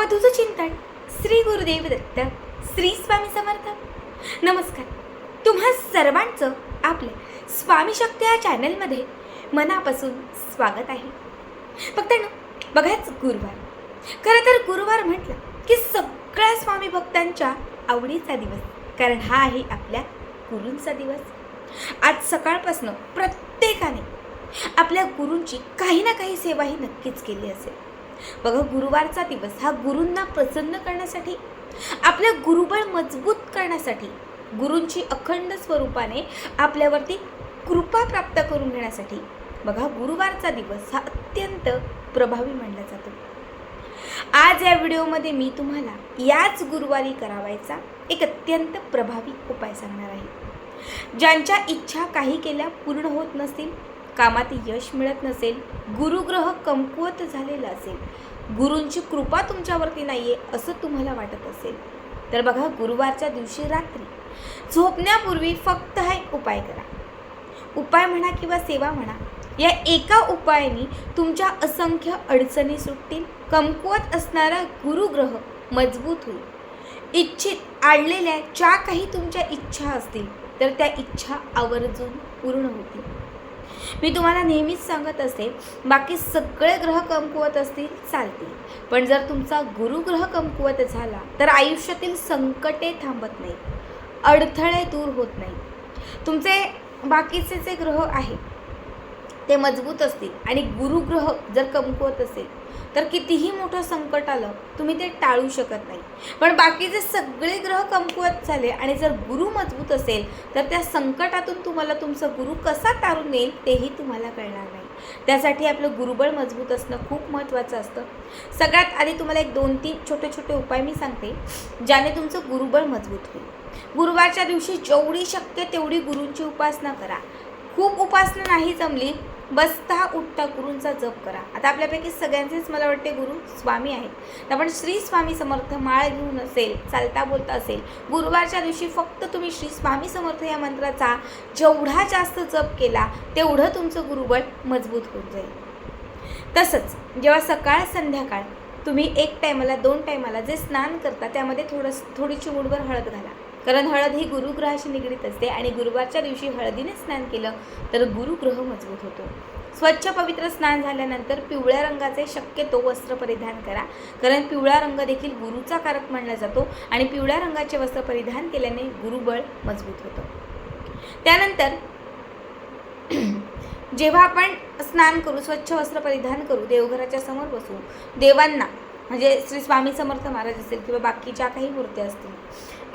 अवधूत चिंतन श्री गुरुदेव दत्त श्री स्वामी समर्थ. नमस्कार. तुम्हा सर्वांचं आपल्या स्वामी शक्ती या चॅनलमध्ये मनापासून स्वागत आहे. फक्त ना बघाच गुरुवार. खरं तर गुरुवार म्हटलं की सगळ्या स्वामी भक्तांच्या आवडीचा दिवस कारण हा आहे आपल्या गुरूंचा दिवस. आज सकाळपासून प्रत्येकाने आपल्या गुरूंची काही ना काही सेवा ही नक्कीच केली असेल. बघा गुरुवारचा दिवस हा गुरूंना प्रसन्न करण्यासाठी आपल्या गुरुबळ मजबूत करण्यासाठी गुरूंची अखंड स्वरूपाने आपल्यावरती कृपा प्राप्त करून घेण्यासाठी बघा गुरुवारचा दिवस हा अत्यंत प्रभावी मानला जातो. आज या व्हिडिओमध्ये मी तुम्हाला याच गुरुवारी करावायचा एक अत्यंत प्रभावी उपाय सांगणार आहे. ज्यांच्या इच्छा काही केल्या पूर्ण होत नसतील कामात यश मिळत नसेल गुरुग्रह कमकुवत झालेला असेल गुरूंची कृपा तुमच्यावरती नाही आहे असं तुम्हाला वाटत असेल तर बघा गुरुवारच्या दिवशी रात्री झोपण्यापूर्वी फक्त हा एक उपाय करा. उपाय म्हणा किंवा सेवा म्हणा या एका उपायाने तुमच्या असंख्य अडचणी सुटतील कमकुवत असणारा गुरुग्रह मजबूत होईल. इच्छित आणलेल्या ज्या काही तुमच्या इच्छा असतील तर त्या इच्छा आवर्जून पूर्ण होतील. मी तुम्हाला नेहमीच सांगत असते बाकी सगळे ग्रह कमकुवत असतील चालतील. पण जर तुमचा गुरुग्रह कमकुवत झाला तर आयुष्यातील संकटे थांबत नाही अडथळे दूर होत नाही तुमचे बाकीचे जे ग्रह आहेत ते मजबूत असतील आणि गुरुग्रह जर कमकुवत असेल तर कितीही मोठं संकट आलं तुम्ही ते टाळू शकत नाही. पण बाकीचे सगळे ग्रह कमकुवत झाले आणि जर गुरु मजबूत असेल तर त्या संकटातून तुम्हाला तुमचं गुरु कसा तारून येईल तेही तुम्हाला कळणार नाही. त्यासाठी आपलं गुरुबळ मजबूत असणं खूप महत्त्वाचं असतं. सगळ्यात आधी तुम्हाला एक दोन तीन छोटे छोटे उपाय मी सांगते ज्याने तुमचं गुरुबळ मजबूत होईल. गुरुवारच्या दिवशी जेवढी शक्य तेवढी गुरूंची उपासना करा. खूप उपासना नाही जमली बसता उठता गुरूंचा जप करा. आता आपल्यापैकी सगळ्यांचेच मला वाटते गुरु स्वामी आहेत. तर आपण श्री स्वामी समर्थ माळ घेऊन असेल चालता बोलता असेल गुरुवारच्या दिवशी फक्त तुम्ही श्री स्वामी समर्थ या मंत्राचा जेवढा जास्त जप केला तेवढं तुमचं गुरुबळ मजबूत होत जाईल. तसंच जेव्हा सकाळ संध्याकाळ तुम्ही एक टायमाला दोन टायमाला जे स्नान करता त्यामध्ये थोडं थोडी चिमुडभर हळद घाला. कारण हळद ही गुरुग्रहाशी निगडीत असते आणि गुरुवारच्या दिवशी हळदीने स्नान केलं तर गुरुग्रह मजबूत होतो. स्वच्छ पवित्र स्नान झाल्यानंतर पिवळ्या रंगाचे शक्यतो वस्त्र परिधान करा. कारण पिवळा रंग देखील गुरुचा कारक मानला जातो आणि पिवळ्या रंगाचे वस्त्र परिधान केल्याने गुरुबळ मजबूत होतं. त्यानंतर जेव्हा आपण स्नान करू स्वच्छ वस्त्र परिधान करू देवघराच्या समोर बसू देवांना म्हणजे श्री स्वामी समर्थ महाराज असेल किंवा बाकी ज्या काही मूर्त्या असतील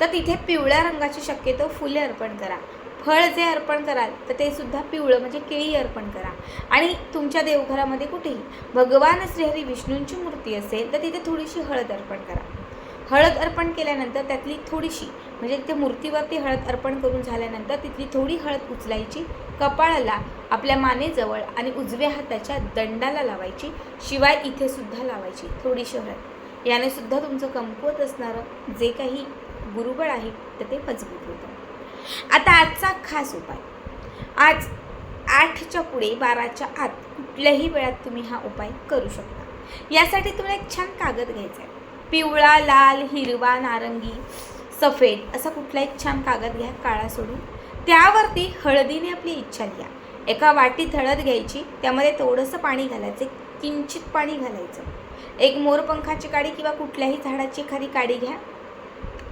तर तिथे पिवळ्या रंगाची शक्यतो फुले अर्पण करा. फळ जे अर्पण कराल तर ते सुद्धा पिवळं म्हणजे केळी अर्पण करा. आणि तुमच्या देवघरामध्ये कुठेही भगवान श्रीहरी विष्णूंची मूर्ती असेल तर तिथे थोडीशी हळद अर्पण करा. हळद अर्पण केल्यानंतर त्यातली थोडीशी म्हणजे त्या मूर्तीवरती हळद अर्पण करून झाल्यानंतर तिथली थोडी हळद उचलायची कपाळाला आपल्या मानेजवळ आणि उजव्या हाताच्या दंडाला लावायची शिवाय इथे सुद्धा लावायची थोडीशी हळद. याने सुद्धा तुमचं कमकुवत असणारं जे काही गुरुबळ आहे तर ते मजबूत होतं. आता आजचा खास उपाय. आज आठच्या पुढे बाराच्या आत कुठल्याही वेळात तुम्ही हा उपाय करू शकता. यासाठी तुम्हाला एक छान कागद घ्यायचा आहे. पिवळा लाल हिरवा नारंगी सफेद असा कुठला एक छान कागद घ्या काळा सोडून. त्यावरती हळदीने आपली इच्छा लिहा. एका वाटीत हळद घ्यायची त्यामध्ये थोडंसं पाणी घालायचं किंचित पाणी घालायचं. एक मोरपंखाची काडी किंवा कुठल्याही झाडाची एखादी काडी घ्या.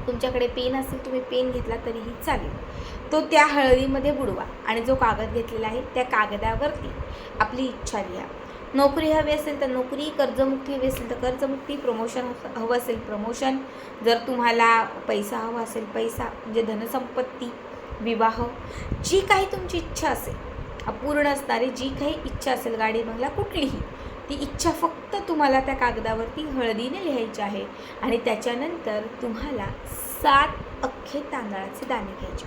तुमच्याकडे पेन असेल तुम्ही पेन घेतला तरीही चालेल. तो त्या हळदीमध्ये बुडवा आणि जो कागद घेतलेला आहे त्या कागदावरती आपली इच्छा लिहा. नोकरी हवी असेल तर नोकरी कर्जमुक्ती हवी असेल तर कर्जमुक्ती प्रमोशन हवं असेल प्रमोशन जर तुम्हाला पैसा हवा असेल पैसा म्हणजे धनसंपत्ती विवाह जी काही तुमची इच्छा असेल अपूर्ण असणारी जी काही इच्छा असेल गाडी बंगला कुठलीही ती इच्छा फक्त फक्त तुम्हाला त्या कागदावरती हळदीने लिहायची आहे. आणि त्याच्यानंतर तुम्हाला सात अख्खे तांदळाचे दाणे घ्यायचे.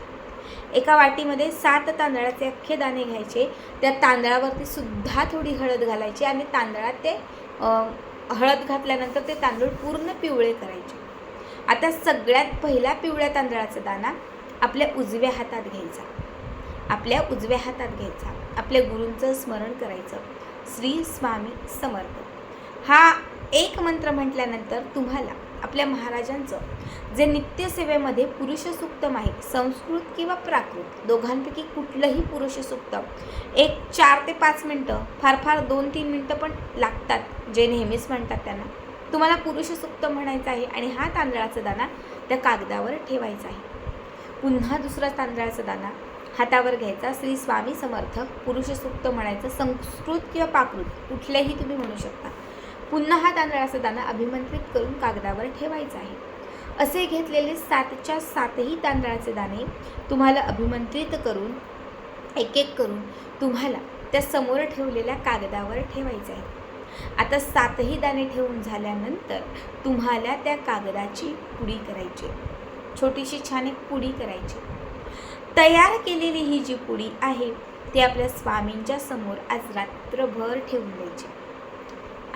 एका वाटीमध्ये सात तांदळाचे अख्खे दाणे घ्यायचे. त्या तांदळावरती सुद्धा थोडी हळद घालायची आणि तांदळात ते हळद घातल्यानंतर ते तांदूळ पूर्ण पिवळे करायचे. आता सगळ्यात पहिला पिवळ्या तांदळाचा दाणा आपल्या उजव्या हातात घ्यायचा. आपल्या उजव्या हातात घ्यायचा. आपल्या गुरूंचं स्मरण करायचं. श्री स्वामी समर्थ. हा एक मंत्र म्हटल्यानंतर तुम्हाला आपल्या महाराजांचं जे नित्यसेवेमध्ये पुरुषसुक्तम आहे संस्कृत किंवा प्राकृत दोघांपैकी कुठलंही पुरुषसुक्तम एक चार ते पाच मिनटं फार फार दोन तीन मिनटं पण लागतात जे नेहमीच म्हणतात त्यांना. तुम्हाला पुरुषसुक्त म्हणायचं आहे आणि हा तांदळाचा दाना त्या कागदावर ठेवायचा आहे. पुन्हा दुसरा तांदळाचा दाना हातावर घ्यायचा श्री स्वामी समर्थ पुरुषसुक्त म्हणायचं संस्कृत किंवा पाकृत कुठलेही तुम्ही म्हणू शकता. पुन्हा हा तांदळाचा दाणा अभिमंत्रित करून कागदावर ठेवायचा आहे. असे घेतलेले सातच्या सातही तांदळाचे दाणे तुम्हाला अभिमंत्रित करून एक एक करून तुम्हाला त्या समोर ठेवलेल्या कागदावर ठेवायचे आहे. आता सातही दाणे ठेवून झाल्यानंतर तुम्हाला त्या कागदाची पुडी करायची. छोटीशी छान एक पुडी करायची. तयार केलेली ही जी पुडी आहे ती आपल्या स्वामींच्या समोर आज रात्रभर ठेवून द्यायची.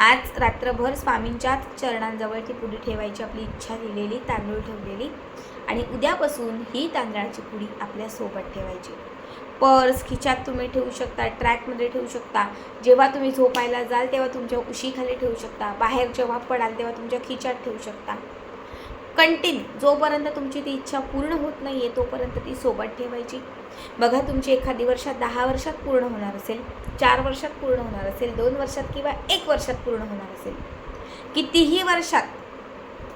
आज रात्रभर स्वामींच्याच चरणांजवळ ती पुडी ठेवायची आपली इच्छा दिलेली तांदूळ ठेवलेली आणि उद्यापासून ही तांदळाची पुडी आपल्यासोबत ठेवायची. पर्स खिच्यात तुम्ही ठेवू शकता ट्रॅकमध्ये ठेवू शकता. जेव्हा तुम्ही झोपायला जाल तेव्हा तुमच्या उशीखाली ठेवू शकता. बाहेर जेव्हा पडाल तेव्हा तुमच्या खिच्यात ठेवू शकता. कंटिन्यू जोपर्यंत तुमची ती इच्छा पूर्ण होत नाही आहे तोपर्यंत ती सोबत ठेवायची. बघा तुमची एखादी वर्षात दहा वर्षात पूर्ण होणार असेल चार वर्षात पूर्ण होणार असेल दोन वर्षात किंवा एक वर्षात पूर्ण होणार असेल कितीही वर्षात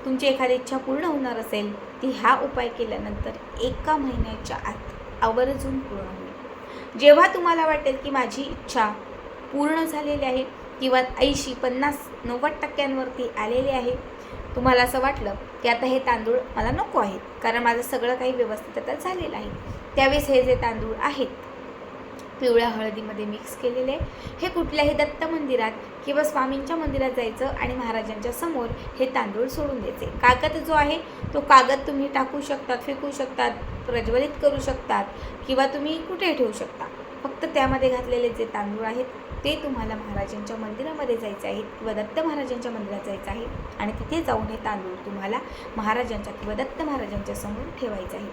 तुमची एखादी इच्छा पूर्ण होणार असेल ती हा उपाय केल्यानंतर एका महिन्याच्या आत आवर्जून पूर्ण होईल. जेव्हा तुम्हाला वाटेल की माझी इच्छा पूर्ण झालेली आहे किंवा ऐंशी पन्नास नव्वद टक्क्यांवरती आलेली आहे तुम्हाला असं वाटलं की आता हे तांदूळ मला नको आहेत कारण माझं सगळं काही व्यवस्थित आता झालेलं आहे. त्यावेळेस हे जे तांदूळ आहेत पिवळ्या हळदीमध्ये मिक्स केलेले हे कुठल्याही दत्त मंदिरात किंवा स्वामींच्या मंदिरात जायचं आणि महाराजांच्या समोर हे तांदूळ सोडून द्यायचे. कागद जो आहे तो कागद तुम्ही टाकू शकतात फेकू शकतात प्रज्वलित करू शकतात किंवा तुम्ही कुठे ठेवू शकता. फक्त त्यामध्ये घातलेले जे तांदूळ आहेत ते तुम्हाला महाराजांच्या मंदिरामध्ये जायचं आहे किंवा दत्त महाराजांच्या मंदिरात जायचं आहे. आणि तिथे जाऊन हे तांदूळ तुम्हाला महाराजांच्या किंवा दत्त महाराजांच्या समोर ठेवायचं आहे.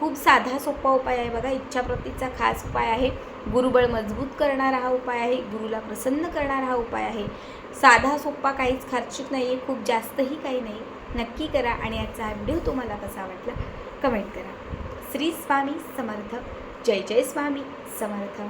खूप साधा सोपा उपाय आहे बघा. इच्छाप्राप्तीचा खास उपाय आहे. गुरुबळ मजबूत करणारा हा उपाय आहे. गुरुला प्रसन्न करणारा हा उपाय आहे. साधा सोपा काहीच खर्चिक नाही आहे खूप जास्तही काही नाही. नक्की करा आणि याचा हा व्हिडिओ तुम्हाला कसा वाटला कमेंट करा. श्री स्वामी समर्थ. जय जय स्वामी समर्थ.